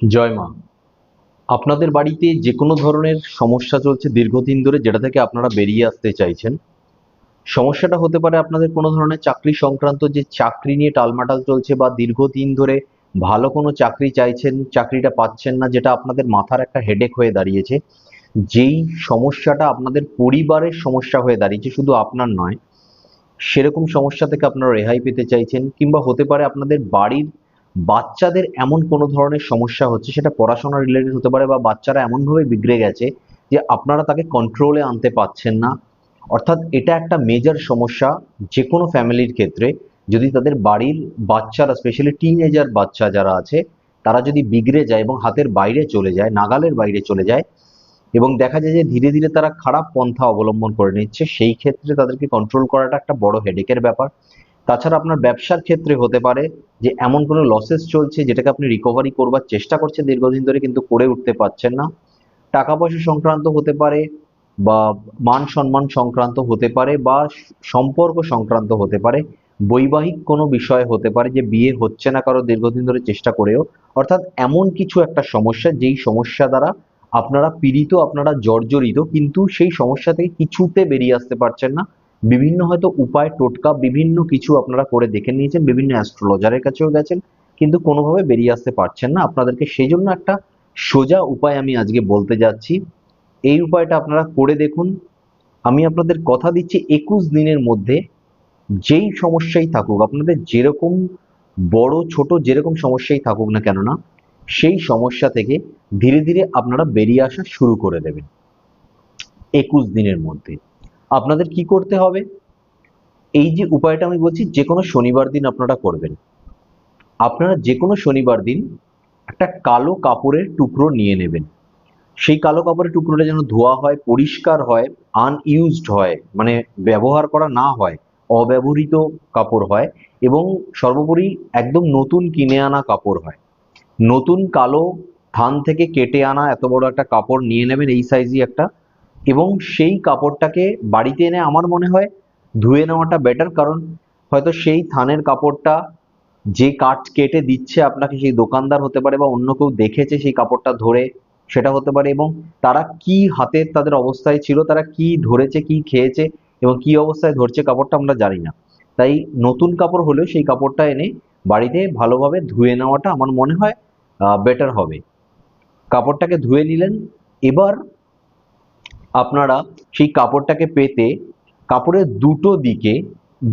জয় মা। আপনাদের বাড়িতে যে কোনো ধরনের সমস্যা চলছে দীর্ঘদিন ধরে, যেটা থেকে আপনারা বেরিয়ে আসতে চাইছেন, সমস্যাটা হতে পারে আপনাদের কোনো ধরনের চাকরি সংক্রান্ত যে চাকরি নিয়ে টালমাটাল চলছে বা দীর্ঘদিন ধরে ভালো কোনো চাকরি চাইছেন, চাকরিটা পাচ্ছেন না, যেটা আপনাদের মাথার একটা হেডেক হয়ে দাঁড়িয়েছে, যেই সমস্যাটা আপনাদের পরিবারের সমস্যা হয়ে দাঁড়িয়েছে, শুধু আপনার নয়, সেরকম সমস্যা থেকে আপনারা রেহাই পেতে চাইছেন, কিংবা হতে পারে আপনাদের বাড়ির বাচ্চাদের এমন কোনো ধরনের সমস্যা হচ্ছে, সেটা পড়াশোনা রিলেটেড হতে পারে বা বাচ্চারা এমনভাবে বিগড়ে গেছে যে আপনারা তাকে কন্ট্রোলে আনতে পারছেন না। অর্থাৎ এটা একটা মেজর সমস্যা যে কোনো ফ্যামিলির ক্ষেত্রে। যদি তাদের বাড়ির বাচ্চারা স্পেশালি টিনেজার বাচ্চা যারা আছে, তারা যদি বিগড়ে যায় এবং হাতের বাইরে চলে যায়, নাগালের বাইরে চলে যায় এবং দেখা যায় যে ধীরে ধীরে তারা খারাপ পন্থা অবলম্বন করে নিচ্ছে, সেই ক্ষেত্রে তাদেরকে কন্ট্রোল করাটা একটা বড় হেডেকের ব্যাপার। তাছাড়া আপনার ব্যবসার ক্ষেত্রে হতে পারে যে এমন কোনো লসেস চলছে যেটাকে আপনি রিকভারি করবার চেষ্টা করছেন দীর্ঘদিন ধরে কিন্তু করে উঠতে পারছেন না। টাকা পয়সা সংক্রান্ত হতে পারে বা মান সম্মান সংক্রান্ত হতে পারে বা সম্পর্ক সংক্রান্ত হতে পারে। বৈবাহিক কোনো বিষয় হতে পারে যে বিয়ে হচ্ছে না কারও দীর্ঘদিন ধরে চেষ্টা করেও। অর্থাৎ এমন কিছু একটা সমস্যা যেই সমস্যা দ্বারা আপনারা পীড়িত, আপনারা জর্জরিত কিন্তু সেই সমস্যা থেকে কিছুতে বেরিয়ে আসতে পারছেন না। বিভিন্ন হয়তো উপায়, টোটকা, বিভিন্ন কিছু আপনারা করে দেখে নিয়েছেন, বিভিন্ন অ্যাস্ট্রোলজারের কাছেও গেছেন, কিন্তু কোনোভাবে বেরিয়ে আসতে পারছেন না। আপনাদেরকে সেই জন্য একটা সোজা উপায় আমি আজকে বলতে যাচ্ছি। এই উপায়টা আপনারা করে দেখুন। আমি আপনাদের কথা দিচ্ছি একুশ দিনের মধ্যে যেই সমস্যাই থাকুক, আপনাদের যেরকম বড়, ছোট যেরকম সমস্যাই থাকুক না কেন না, সেই সমস্যা থেকে ধীরে ধীরে আপনারা বেরিয়ে আসা শুরু করে দেবেন। একুশ দিনের মধ্যে। আপনাদের কি করতে হবে? এই যে উপায়টা আমি বলছি যে কোনো শনিবার দিন আপনারা করবেন। আপনারা যে কোনো শনিবার দিন একটা কালো কাপড়ের টুকরো নিয়ে নেবেন। সেই কালো কাপড়ের টুকরোটা যেন ধোয়া হয়, পরিষ্কার হয় আনইউজড হয় মানে ব্যবহার করা না হয়, অব্যবহৃত কাপড় হয় এবং সর্বোপরি একদম নতুন কিনে আনা কাপড় হয়। নতুন কালো থান থেকে কেটে আনা এত বড় একটা কাপড় নিয়ে নেবেন, এই সাইজই একটা। এবং সেই কাপড়টাকে বাড়িতে এনে আমার মনে হয় ধুয়ে নেওয়াটা বেটার কারণ হয়তো সেই থানের কাপড়টা যে কাট কেটে দিচ্ছে আপনাকে সেই দোকানদার হতে পারে বা অন্য কেউ দেখেছে সেই কাপড়টা ধরে, সেটা হতে পারে এবং তারা কি হাতের তাদের অবস্থায় ছিল, তারা কি ধরেছে, কি খেয়েছে এবং কি অবস্থায় ধরছে কাপড়টা আমরা জানি না। তাই নতুন কাপড় হলেও সেই কাপড়টা এনে বাড়িতে ভালোভাবে ধুয়ে নেওয়াটা আমার মনে হয় বেটার হবে। কাপড়টাকে ধুয়ে নিলেন, এবার আপনারা সেই কাপড়টাকে পেতে কাপড়ের দুটো দিকে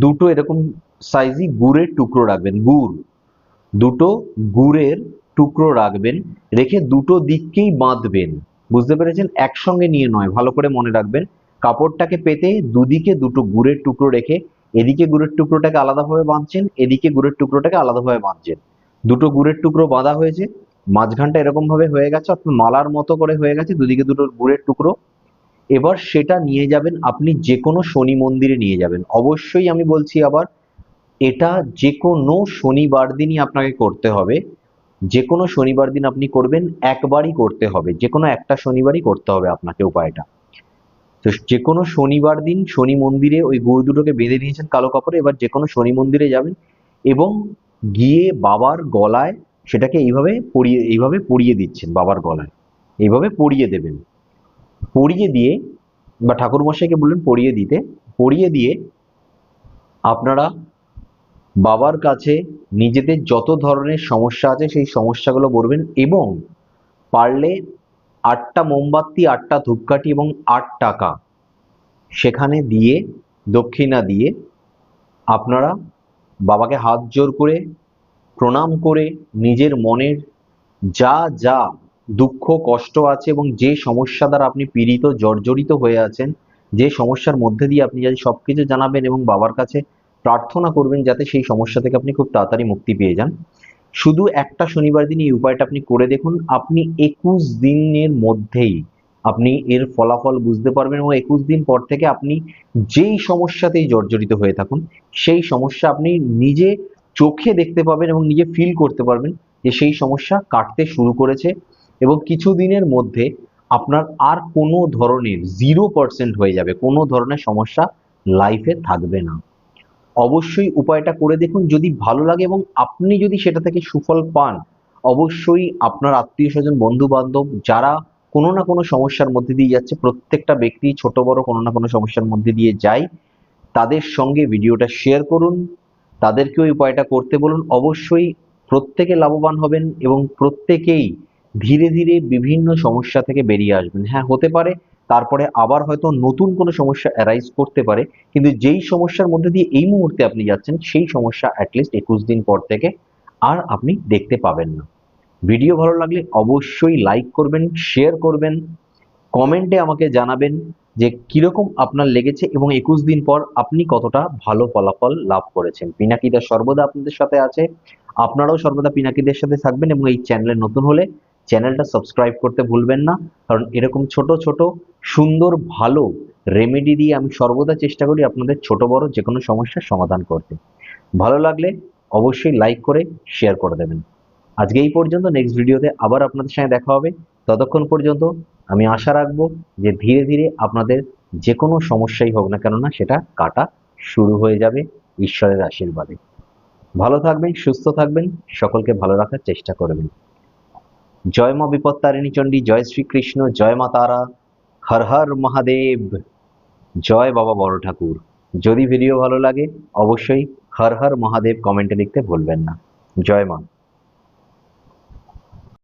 দুটো এরকম সাইজই গুড়ের টুকরো রাখবেন, গুড়। দুটো গুড়ের টুকরো রাখবেন, রেখে দুটো দিককেই বাঁধবেন। বুঝতে পেরেছেন? একসঙ্গে নিয়ে নয়, ভালো করে মনে রাখবেন। কাপড়টাকে পেতে দুদিকে দুটো গুড়ের টুকরো রেখে এদিকে গুড়ের টুকরোটাকে আলাদাভাবে বাঁধছেন, এদিকে গুড়ের টুকরোটাকে আলাদাভাবে বাঁধছেন। দুটো গুড়ের টুকরো বাঁধা হয়েছে, মাঝখানটা এরকমভাবে হয়ে গেছে, অর্থাৎ মালার মতো করে হয়ে গেছে, দুদিকে দুটো গুড়ের টুকরো এবার সেটা নিয়ে যাবেন, আপনি যে কোনো শনি মন্দিরে নিয়ে যাবেন। অবশ্যই আমি বলছি আবার, এটা যে কোনো শনিবার দিনই আপনাকে করতে হবে। যে কোনো শনিবার দিন আপনি করবেন, একবারই করতে হবে। যে কোনো একটা শনিবারই করতে হবে আপনাকে উপায়টা। তো যে কোনো শনিবার দিন শনি মন্দিরে ওই গরু দুটোকে বেঁধে নিয়েছেন কালো কাপড়ে, এবার যে কোনো শনি মন্দিরে যাবেন এবং গিয়ে বাবার গলায় সেটাকে এইভাবে পরিয়ে এইভাবে পরিয়ে দিচ্ছেন বাবার গলায়। এইভাবে পরিয়ে দেবেন। পরিয়ে দিয়ে বা ঠাকুরমশাইকে বললেন পড়িয়ে দিতে। পড়িয়ে দিয়ে আপনারা বাবার কাছে নিজেদের যত ধরনের সমস্যা আছে সেই সমস্যাগুলো বলবেন এবং পারলে আটটা মোমবাতি, আটটা ধূপকাঠি এবং আট টাকা সেখানে দিয়ে, দক্ষিণা দিয়ে আপনারা বাবাকে হাত জোর করে, প্রণাম করে, নিজের মনের যা যা দুঃখ, কষ্ট আছে এবং যে সমস্যা দ্বারা আপনি পীড়িত, জর্জরিত হয়ে আছেন, যে সমস্যার মধ্যে দিয়ে আপনি যদি সব কিছু জানাবেন এবং বাবার কাছে প্রার্থনা করবেন যাতে সেই সমস্যা থেকে আপনি খুব তাড়াতাড়ি মুক্তি পেয়ে যান। শুধু একটা শনিবার দিন এই উপায়টা আপনি করে দেখুন, আপনি একুশ দিনের মধ্যেই আপনি এর ফলাফল বুঝতে পারবেন এবং একুশ দিন পর থেকে আপনি যেই সমস্যাতেই জর্জরিত হয়ে থাকুন, সেই সমস্যা আপনি নিজে চোখে দেখতে পাবেন এবং নিজে ফিল করতে পারবেন যে সেই সমস্যা কাটতে শুরু করেছে। এবং কিছু দিনের মধ্যে আপনার আর কোনো ধরনের জিরো পার্সেন্ট হয়ে যাবে, কোনো ধরনের সমস্যা লাইফে থাকবে না। অবশ্যই উপায়টা করে দেখুন, যদি ভালো লাগে এবং আপনি যদি সেটা থেকে সুফল পান, অবশ্যই আপনার আত্মীয় স্বজন বন্ধু বান্ধব যারা কোনো না কোনো সমস্যার মধ্যে দিয়ে যাচ্ছে, প্রত্যেকটা ব্যক্তি, ছোট, বড় কোনো না কোনো সমস্যার মধ্যে দিয়ে যায়, তাদের সঙ্গে ভিডিওটা শেয়ার করুন তাদেরকে ওই উপায়টা করতে বলুন। অবশ্যই প্রত্যেকে লাভবান হবেন এবং প্রত্যেকেই ধীরে ধীরে বিভিন্ন সমস্যা থেকে বেরিয়ে আসবেন। হ্যাঁ হতে পারে, তারপরে আবার হয়তো নতুন কোনো সমস্যা অ্যারাইজ করতে পারে, কিন্তু যেই সমস্যার মধ্যে দিয়ে এই মুহূর্তে আপনি যাচ্ছেন, সেই সমস্যা অ্যাটলিস্ট একুশ দিন পর থেকে আর আপনি দেখতে পাবেন না। ভিডিও ভালো লাগলে অবশ্যই লাইক করবেন শেয়ার করবেন কমেন্টে আমাকে জানাবেন যে কীরকম আপনার লেগেছে এবং একুশ দিন পর আপনি কতটা ভালো ফলাফল লাভ করেছেন। পিনাকিদা সর্বদা আপনাদের সাথে আছে। আপনারাও সর্বদা পিনাকিদের সাথে থাকবেন এবং এই চ্যানেলে নতুন হলে চ্যানেলটা সাবস্ক্রাইব করতে ভুলবেন না। কারণ এরকম ছোট ছোট, সুন্দর, ভালো রেমেডি দিয়ে আমি সর্বদা চেষ্টা করি আপনাদের ছোট, বড় যে কোনো সমস্যার সমাধান করতে। ভালো লাগলে অবশ্যই লাইক করে শেয়ার করে দেবেন। আজকে এই পর্যন্ত নেক্সট ভিডিওতে আবার আপনাদের সঙ্গে দেখা হবে। ততক্ষণ পর্যন্ত আমি আশা রাখব যে ধীরে ধীরে আপনাদের যে কোনো সমস্যাই হোক না কেননা সেটা কাটা শুরু হয়ে যাবে ঈশ্বরের আশীর্বাদে। ভালো থাকবেন, সুস্থ থাকবেন, সকলকে ভালো রাখার চেষ্টা করবেন। জয় মা বিপত্তারিণী চণ্ডী, জয় শ্রীকৃষ্ণ, জয় মা তারা, হর হর মহাদেব। জয় বাবা বড় ঠাকুর। যদি ভিডিও ভালো লাগে, অবশ্যই হর হর মহাদেব কমেন্টে লিখতে ভুলবেন না। জয় মা।